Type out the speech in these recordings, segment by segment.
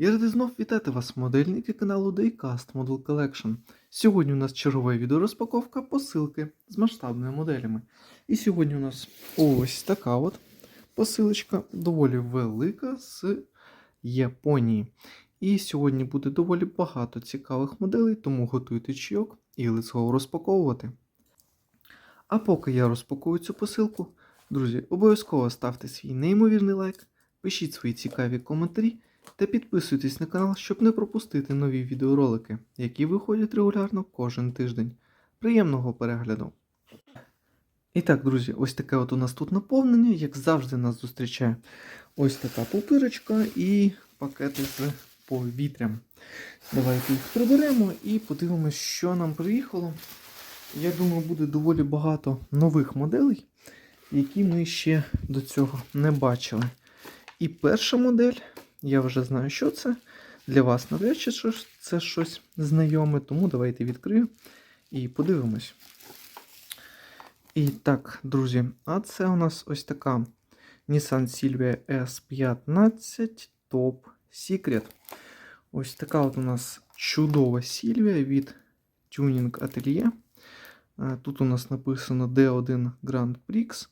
Я радий знов вітати вас, модельники каналу Daycast Model Collection. Сьогодні у нас чергова відеорозпаковка посилки з масштабними моделями. І сьогодні у нас ось така от посилочка, доволі велика з Японії. І сьогодні буде доволі багато цікавих моделей, тому готуйте чайок і let's go розпаковувати. А поки я розпакую цю посилку, друзі, обов'язково ставте свій неймовірний лайк, пишіть свої цікаві коментарі та підписуйтесь на канал, щоб не пропустити нові відеоролики, які виходять регулярно кожен тиждень. Приємного перегляду! І так, друзі, ось таке от у нас тут наповнення, як завжди нас зустрічає ось така пупирочка і пакети з повітрям. Давайте їх приберемо і подивимось, що нам приїхало. Я думаю, буде доволі багато нових моделей, які ми ще до цього не бачили. І перша модель, я вже знаю, що це. Для вас навряд чи це щось знайоме, тому давайте відкрию і подивимось. І так, друзі, а це у нас ось така Nissan Silvia S15 Top Secret. Ось така от у нас чудова Silvia від Tuning Atelier. Тут у нас написано D1 Grand Prix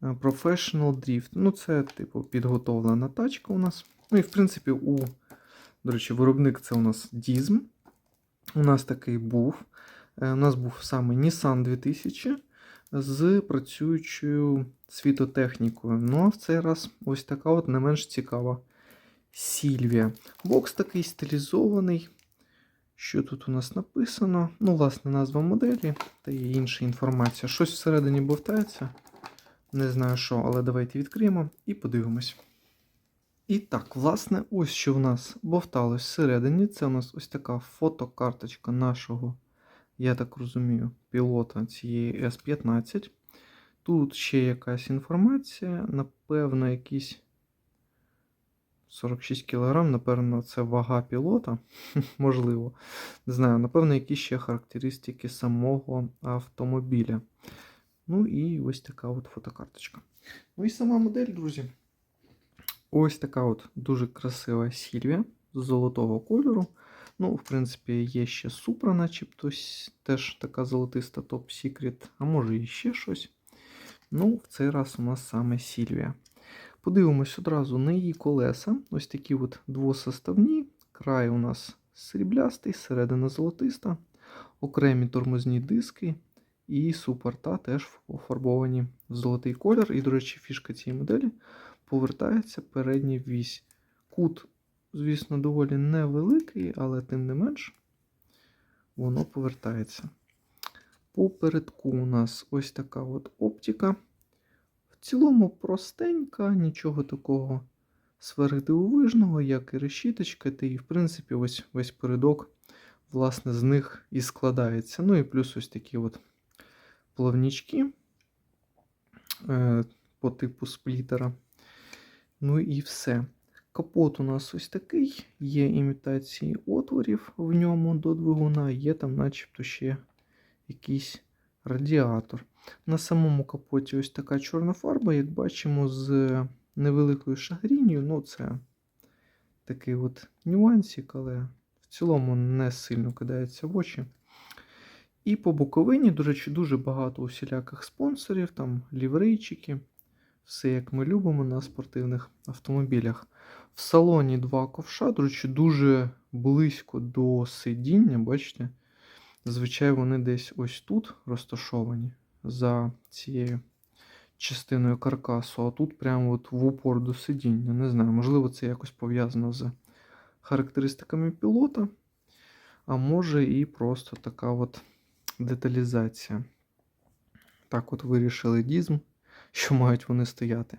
Professional Drift. Ну, це, типу, підготовлена тачка у нас. Ну і, в принципі, у, до речі, виробник це у нас Dism. У нас такий був. Е, У нас був саме Nissan 2000 з працюючою світотехнікою. Ну, а в цей раз ось така от не менш цікава Сільвія. Бокс такий стилізований. Що тут у нас написано? Ну, власне, назва моделі та є інша інформація. Щось всередині бовтається. Не знаю що, але давайте відкриємо і подивимось. І так, власне, ось що в нас бовталось всередині. Це у нас ось така фотокарточка нашого, я так розумію, пілота цієї S15. Тут ще якась інформація, напевно, якісь 46 кг, напевно, це вага пілота. Можливо. Не знаю, напевно, якісь ще характеристики самого автомобіля. Ну і ось така от фотокарточка. Ну і сама модель, друзі. Ось така от дуже красива Сільвія з золотого кольору. Ну, в принципі, є ще Supra, начебто теж така золотиста Top Secret, а може і ще щось. Ну, в цей раз у нас саме Сільвія. Подивимось одразу на її колеса. Ось такі от двосоставні. Край у нас сріблястий, середина золотиста, окремі тормозні диски і супорта теж пофарбовані в золотий колір. І, до речі, фішка цієї моделі повертається передня вісь. Кут, звісно, доволі невеликий, але тим не менш воно повертається. Попередку у нас ось така от оптика. В цілому простенька, нічого такого сверхдивовижного, як і решіточка, та і, в принципі, ось весь передок, власне, з них і складається. Ну і плюс ось такі от плавнічки е, по типу сплітера. Ну і все. Капот у нас ось такий, є імітації отворів в ньому до двигуна, є там, начебто, ще якийсь радіатор. На самому капоті ось така чорна фарба, як бачимо, з невеликою шагрінню. Ну, це такий от нюансик, але в цілому не сильно кидається в очі. І по боковині, до речі, дуже багато усіляких спонсорів, там ліврейчики, все як ми любимо на спортивних автомобілях. В салоні два ковша, до речі, дуже близько до сидіння, бачите? Зазвичай вони десь ось тут розташовані за цією частиною каркасу, а тут прямо от в упор до сидіння. Не знаю, можливо, це якось пов'язано з характеристиками пілота, а може і просто така от деталізація. Так от вирішили дізм, що мають вони стояти.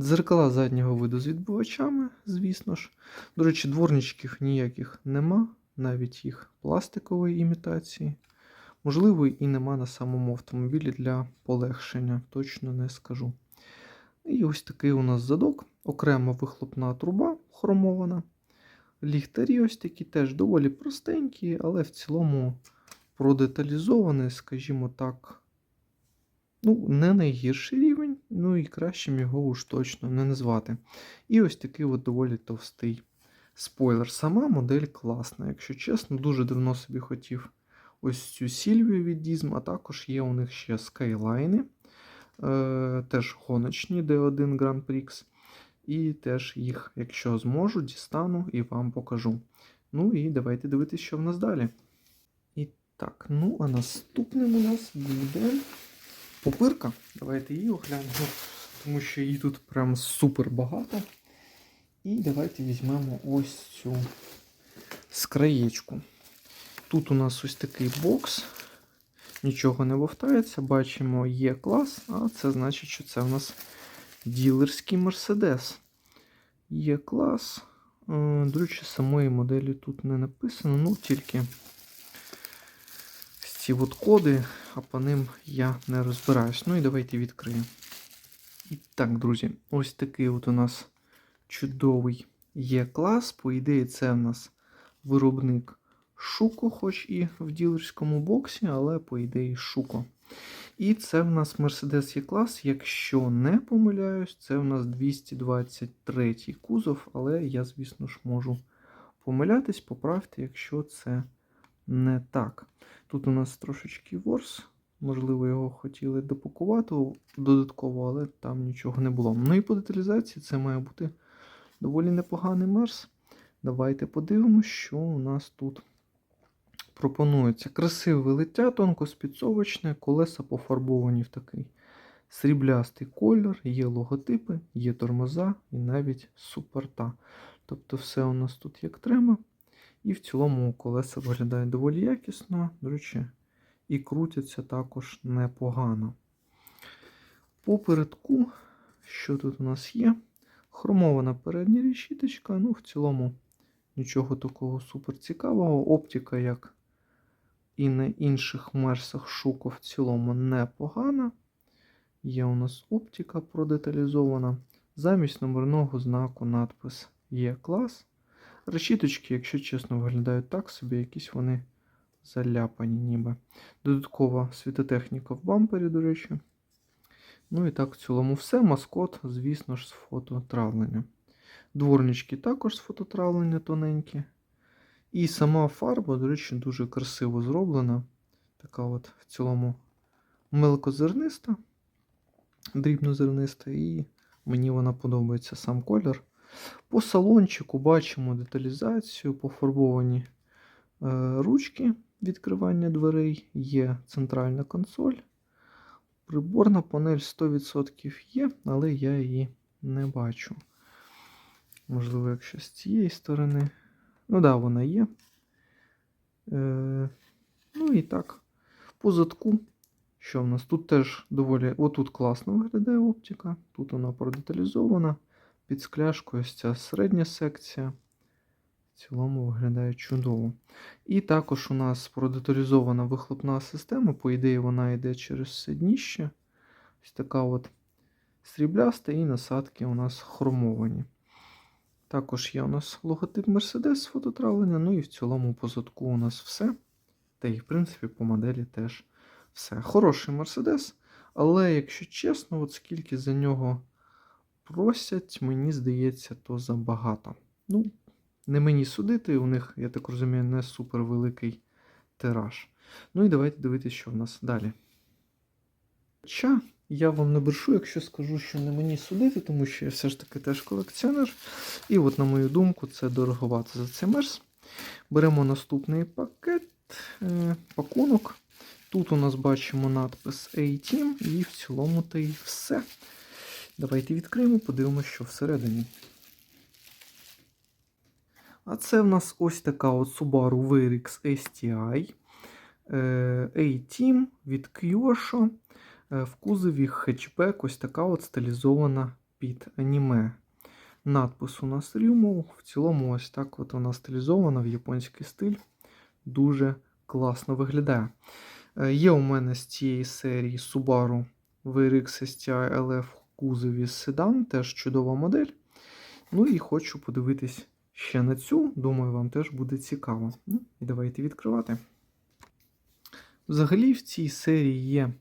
Дзеркала заднього виду з відбивачами, звісно ж. До речі, дворничків ніяких нема, навіть їх пластикової імітації. Можливо, і нема на самому автомобілі для полегшення, точно не скажу. І ось такий у нас задок, окрема вихлопна труба хромована. Ліхтарі ось такі теж доволі простенькі, але в цілому продеталізовані, скажімо так, ну, не найгірший рівень, ну і кращим його уж точно не назвати. І ось такий от доволі товстий Спойлер, сама модель класна, якщо чесно, дуже давно собі хотів ось цю Сільвію від Дізм, а також є у них ще скайлайни, е, теж гоночні D1 Grand Prix. І теж їх, якщо зможу, дістану і вам покажу. Ну і давайте дивитися, що в нас далі. І так, ну а наступним у нас буде попирка. Давайте її оглянемо, тому що її тут прям супер багато. І давайте візьмемо ось цю скраєчку. Тут у нас ось такий бокс, нічого не вовтається. Бачимо, є клас, а це значить, що це у нас ділерський Мерседес. Є клас. Е, До речі, самої моделі тут не написано, ну тільки ці от коди, а по ним я не розбираюсь. Ну і давайте відкриємо. І так, друзі, ось такий от у нас чудовий є клас. По ідеї, це в нас виробник Шуко, хоч і в ділерському боксі, але по ідеї Шуко. І це в нас Mercedes E-клас. Якщо не помиляюсь, це в нас 223 кузов, але я, звісно ж, можу помилятись, поправте, якщо це не так. Тут у нас трошечки ворс. Можливо, його хотіли допакувати додатково, але там нічого не було. Ну і по деталізації це має бути доволі непоганий мерс. Давайте подивимося, що у нас тут пропонується. Красиве лиття, тонкоспідсовочне, колеса пофарбовані в такий сріблястий колір, є логотипи, є тормоза і навіть супорта. Тобто все у нас тут як треба. І в цілому колеса виглядають доволі якісно, до речі, і крутяться також непогано. Попередку, що тут у нас є? Хромована передня решіточка, ну, в цілому нічого такого супер цікавого. Оптика, як і на інших мерсах шуко в цілому непогана. Є у нас оптика продеталізована. Замість номерного знаку надпис є клас. Решіточки, якщо чесно, виглядають так собі, якісь вони заляпані ніби. Додаткова світотехніка в бампері, до речі. Ну і так, в цілому все. Маскот, звісно ж, з фототравлення. Дворнички також з фототравлення тоненькі. І сама фарба, до речі, дуже красиво зроблена. Така от в цілому мелкозерниста, дрібнозерниста, і мені вона подобається сам колір. По салончику бачимо деталізацію, пофарбовані е, ручки відкривання дверей, є центральна консоль. Приборна панель 100% є, але я її не бачу. Можливо, якщо з цієї сторони. Ну так, да, вона є. Е, Ну і так, по задку. Що в нас? Тут теж доволі. Отут класно виглядає оптика. Тут вона продеталізована. Під скляшкою ось ця середня секція. В цілому виглядає чудово. І також у нас продеталізована вихлопна система. По ідеї, вона йде через все дніще. Ось така от срібляста, і насадки у нас хромовані. Також є у нас логотип Mercedes фототравлення, ну і в цілому по задку у нас все. Та й, в принципі, по моделі теж все. Хороший Mercedes, але, якщо чесно, от скільки за нього просять, мені здається, то забагато. Ну, не мені судити, у них, я так розумію, не супер великий тираж. Ну і давайте дивитися, що в нас далі. Хоча я вам не брешу, якщо скажу, що не мені судити, тому що я все ж таки теж колекціонер. І от, на мою думку, це дороговато за цей мерс. Беремо наступний пакет, е, пакунок. Тут у нас бачимо надпис A-Team, і в цілому та й все. Давайте відкриємо, подивимося, що всередині. А це в нас ось така от Subaru VRX STI е, A-Team від Kyosho. Е, В кузові хетчбек ось така от стилізована під аніме. Надпис у нас Ryumo. В цілому, ось так от вона стилізована в японський стиль. Дуже класно виглядає. Е, Є у мене з цієї серії Subaru VRX STI LF кузові седан, теж чудова модель. Ну і хочу подивитись ще на цю. Думаю, вам теж буде цікаво. Ну, і давайте відкривати. Взагалі, в цій серії є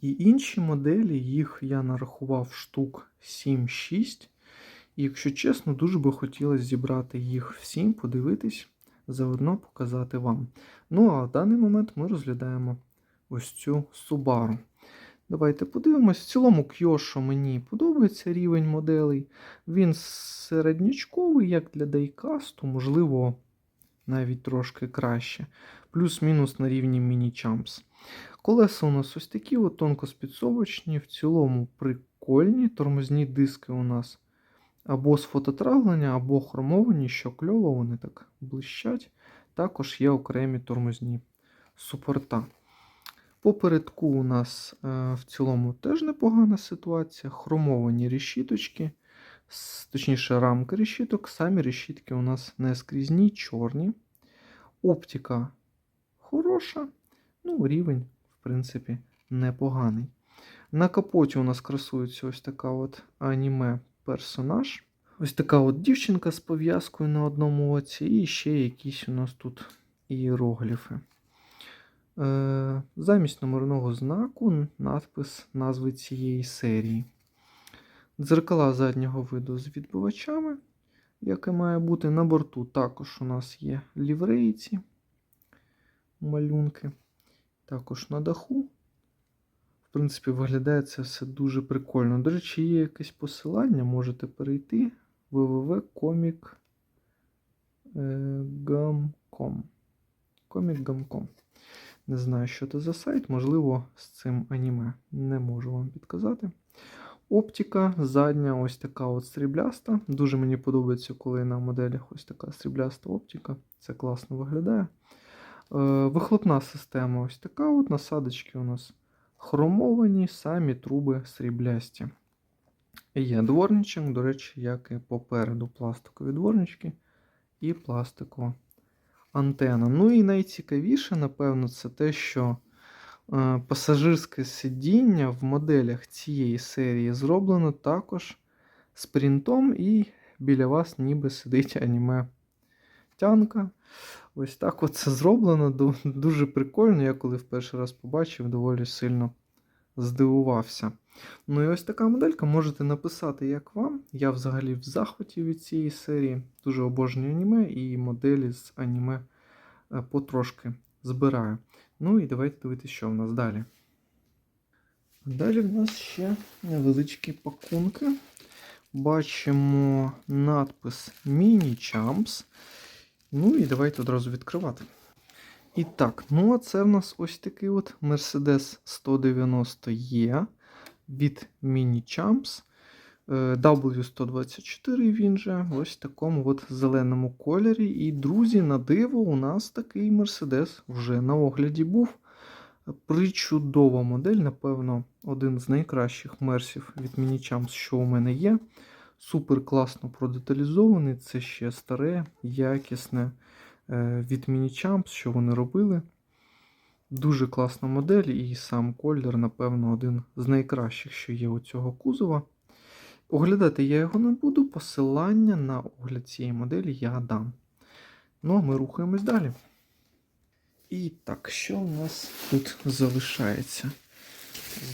і інші моделі, їх я нарахував штук 7-6. І якщо чесно, дуже би хотілося зібрати їх всім, подивитись, заодно показати вам. Ну а в даний момент ми розглядаємо ось цю Subaru. Давайте подивимось. В цілому Kyosho мені подобається рівень моделей. Він середнячковий, як для дайкасту, можливо, навіть трошки краще. Плюс-мінус на рівні міні-чампс. Колеса у нас ось такі от тонкоспідсовочні, в цілому прикольні. Тормозні диски у нас або з фототравлення, або хромовані, що кльово, вони так блищать. Також є окремі тормозні супорта. Попередку у нас е, в цілому теж непогана ситуація. Хромовані решіточки, точніше, рамки решіток. Самі решітки у нас не скрізні, чорні. Оптика хороша. Ну, рівень, в принципі, непоганий. На капоті у нас красується ось така от аніме персонаж. Ось така от дівчинка з пов'язкою на одному оці, і ще якісь у нас тут іерогліфи. Е, замість номерного знаку надпис назви цієї серії. Дзеркала заднього виду з відбивачами, яке має бути на борту. Також у нас є ліврейці, малюнки. Також на даху. В принципі, виглядає це все дуже прикольно. До речі, є якесь посилання, можете перейти www.comic.com. Comic.com. Не знаю, що це за сайт, можливо, з цим аніме. Не можу вам підказати. Оптика задня, ось така от срібляста. Дуже мені подобається, коли на моделях ось така срібляста оптика. Це класно виглядає. Е, Вихлопна система ось така. от Насадочки у нас хромовані, самі труби сріблясті. Є дворничок, до речі, як і попереду пластикові дворнички і пластикова антена. Ну і найцікавіше, напевно, це те, що е, пасажирське сидіння в моделях цієї серії зроблено також з принтом, і біля вас ніби сидить аніме тянка. Ось так от це зроблено. Дуже прикольно. Я коли в перший раз побачив, доволі сильно здивувався. Ну і ось така моделька. Можете написати, як вам. Я взагалі в захваті від цієї серії. Дуже обожнюю аніме і моделі з аніме е, потрошки збираю. Ну і давайте дивитися, що в нас далі. Далі в нас ще невеличкі пакунки. Бачимо надпис Champs. Ну і давайте одразу відкривати. І так, ну а це в нас ось такий от Mercedes 190E від Mini Champs. Е, W124 він же ось в такому от зеленому кольорі. І, друзі, на диво, у нас такий Mercedes вже на огляді був. Причудова модель, напевно, один з найкращих мерсів від Mini Champs, що у мене є. Супер класно продеталізований. Це ще старе, якісне е, від Mini Champs, що вони робили. Дуже класна модель, і сам колір, напевно, один з найкращих, що є у цього кузова. Оглядати я його не буду, посилання на огляд цієї моделі я дам. Ну, а ми рухаємось далі. І так, що у нас тут залишається?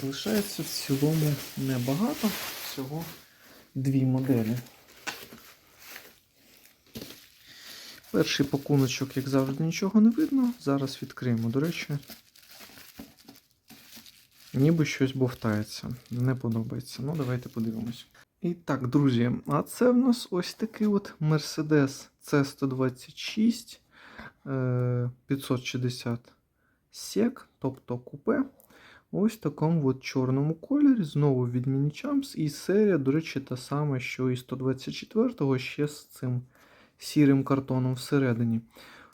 Залишається в цілому небагато, всього дві моделі. Перший пакуночок, як завжди, нічого не видно. Зараз відкриємо. До речі, ніби щось бовтається. Не подобається. Ну, давайте подивимось. І так, друзі, а це в нас ось такий от Mercedes C126 е, 560 сек, тобто купе. Ось в такому от чорному кольорі. Знову від Mini І серія, до речі, та сама, що і 124-го, ще з цим сірим картоном всередині.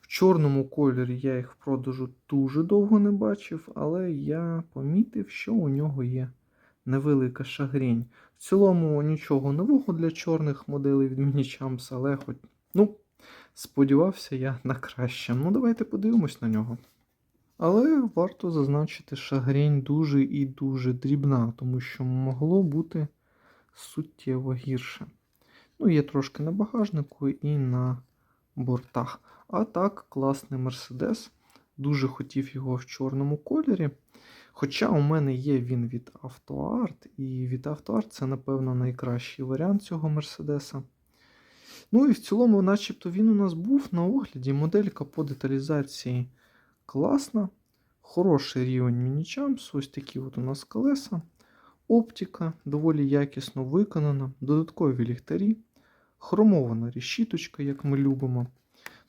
В чорному кольорі я їх в продажу дуже довго не бачив, але я помітив, що у нього є невелика шагрінь. В цілому нічого нового для чорних моделей від Champs, але хоч, ну, сподівався я на краще. Ну, давайте подивимось на нього. Але варто зазначити, шагрень дуже і дуже дрібна, тому що могло бути суттєво гірше. Ну, є трошки на багажнику і на бортах. А так, класний Мерседес. Дуже хотів його в чорному кольорі. Хоча у мене є він від AutoArt, і від AutoArt це, напевно, найкращий варіант цього Мерседеса. Ну і в цілому, начебто, він у нас був на огляді. Моделька по деталізації класна. Хороший рівень мінічамс. Ось такі от у нас колеса. Оптика доволі якісно виконана, додаткові ліхтарі, хромована решіточка, як ми любимо.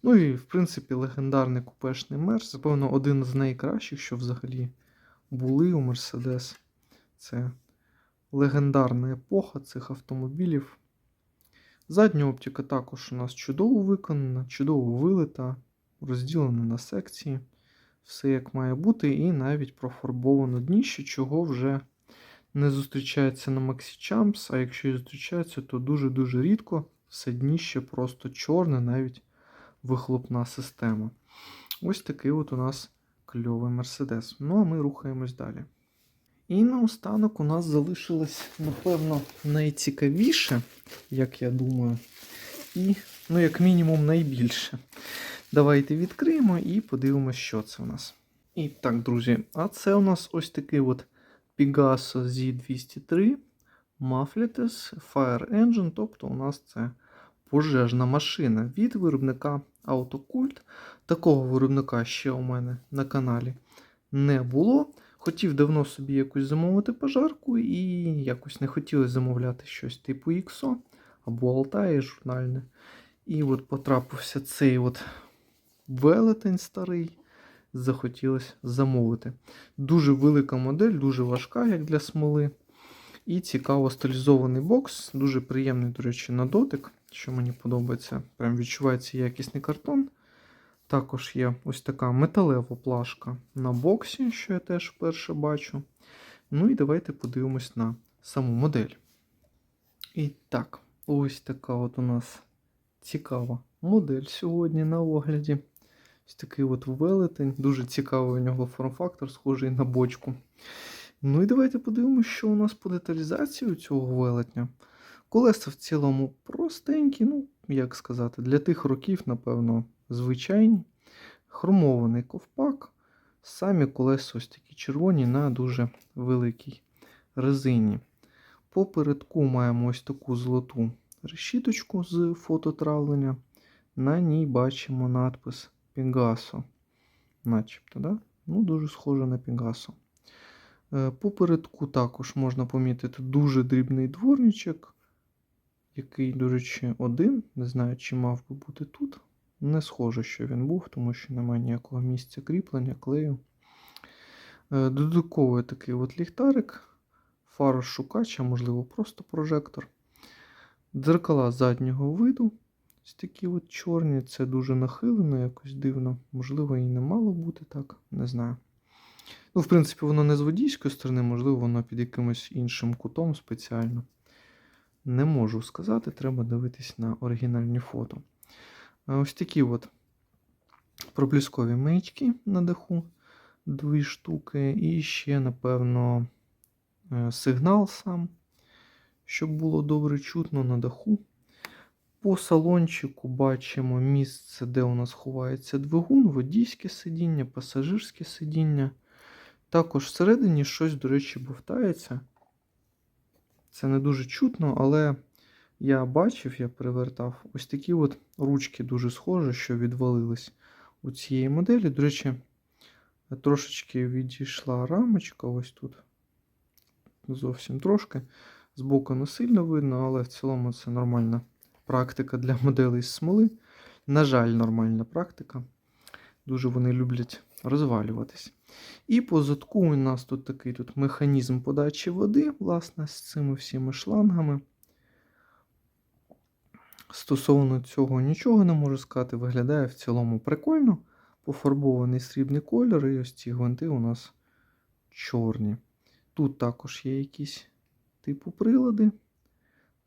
Ну і, в принципі, легендарний купешний мерс. Напевно, один з найкращих, що взагалі були у Мерседес. Це легендарна епоха цих автомобілів. Задня оптика також у нас чудово виконана, чудово вилита, розділена на секції. Все як має бути, і навіть профарбовано дніще, чого вже не зустрічається на Maxi Champs, а якщо і зустрічається, то дуже-дуже рідко. Все дніще просто чорне, навіть вихлопна система. Ось такий от у нас кльовий Мерседес. Ну а ми рухаємось далі. І наостанок у нас залишилось, напевно, найцікавіше, як я думаю, і, ну, як мінімум, найбільше. Давайте відкриємо і подивимося, що це у нас. І так, друзі, а це у нас ось такий от Pegaso Z203 Muffletes Fire Engine, тобто у нас це пожежна машина від виробника Autocult. Такого виробника ще у мене на каналі не було. Хотів давно собі якусь замовити пожарку, і якось не хотілося замовляти щось типу XO або Altair журнальне. І от потрапився цей от велетень старий. Захотілося замовити. Дуже велика модель, дуже важка, як для смоли. І цікаво стилізований бокс. Дуже приємний, до речі, на дотик, що мені подобається. Прям відчувається якісний картон. Також є ось така металева плашка на боксі, що я теж вперше бачу. Ну і давайте подивимось на саму модель. І так, ось така от у нас цікава модель сьогодні на огляді. Ось такий от велетень. Дуже цікавий у нього форм-фактор, схожий на бочку. Ну і давайте подивимося, що у нас по деталізації цього велетня. Колеса в цілому простенькі, ну, як сказати, для тих років, напевно, звичайні. Хромований ковпак. Самі колеса ось такі червоні на дуже великій резині. Попередку маємо ось таку золоту решіточку з фототравлення. На ній бачимо надпис Pegaso. Начебто, да? Ну, дуже схоже на Pegaso. Е, Попередку також можна помітити дуже дрібний дворничок, який, до речі, один. Не знаю, чи мав би бути тут. Не схоже, що він був, тому що немає ніякого місця кріплення, клею. Е, Додатковий такий от ліхтарик, фаршукач, а можливо, просто прожектор. Дзеркала заднього виду. Ось такі от чорні, це дуже нахилено, якось дивно. Можливо, і не мало бути так, не знаю. Ну, в принципі, воно не з водійської сторони, можливо, воно під якимось іншим кутом спеціально. Не можу сказати, треба дивитись на оригінальні фото. Ось такі от пробліскові маячки на даху, дві штуки, і ще, напевно, е, сигнал сам, щоб було добре чутно на даху. По салончику бачимо місце, де у нас ховається двигун, водійське сидіння, пасажирське сидіння. Також всередині щось, до речі, бовтається. Це не дуже чутно, але я бачив, я перевертав ось такі от ручки дуже схожі, що відвалились у цієї моделі. До речі, трошечки відійшла рамочка ось тут. Зовсім трошки. Збоку не сильно видно, але в цілому це нормальна практика для моделей з смоли. На жаль, нормальна практика. Дуже вони люблять розвалюватись. І по задку у нас тут такий тут механізм подачі води, власне, з цими всіми шлангами. Стосовно цього нічого не можу сказати, виглядає в цілому прикольно. Пофарбований срібний кольор, і ось ці гвинти у нас чорні. Тут також є якісь типу прилади,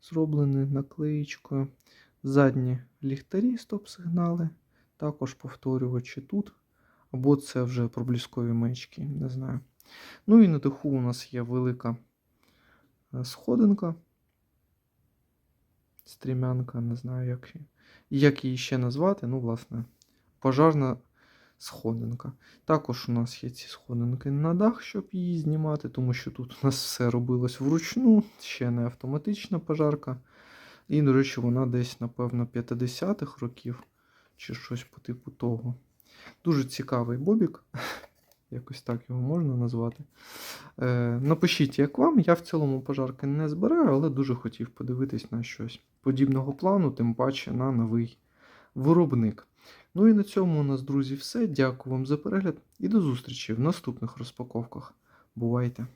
зроблені наклеїчкою. Задні ліхтарі, стоп-сигнали, також повторювачі тут. Або це вже пробліскові маячки, не знаю. Ну і на даху у нас є велика е, сходинка. Стрімянка, не знаю, як, як її ще назвати. Ну, власне, пожежна сходинка. Також у нас є ці сходинки на дах, щоб її знімати, тому що тут у нас все робилось вручну, ще не автоматична пожарка. І, до речі, вона десь, напевно, 50-х років чи щось по типу того. Дуже цікавий бобік, якось так його можна назвати. Е, напишіть, як вам. Я в цілому пожарки не збираю, але дуже хотів подивитись на щось подібного плану, тим паче на новий виробник. Ну і на цьому у нас, друзі, все. Дякую вам за перегляд і до зустрічі в наступних розпаковках. Бувайте!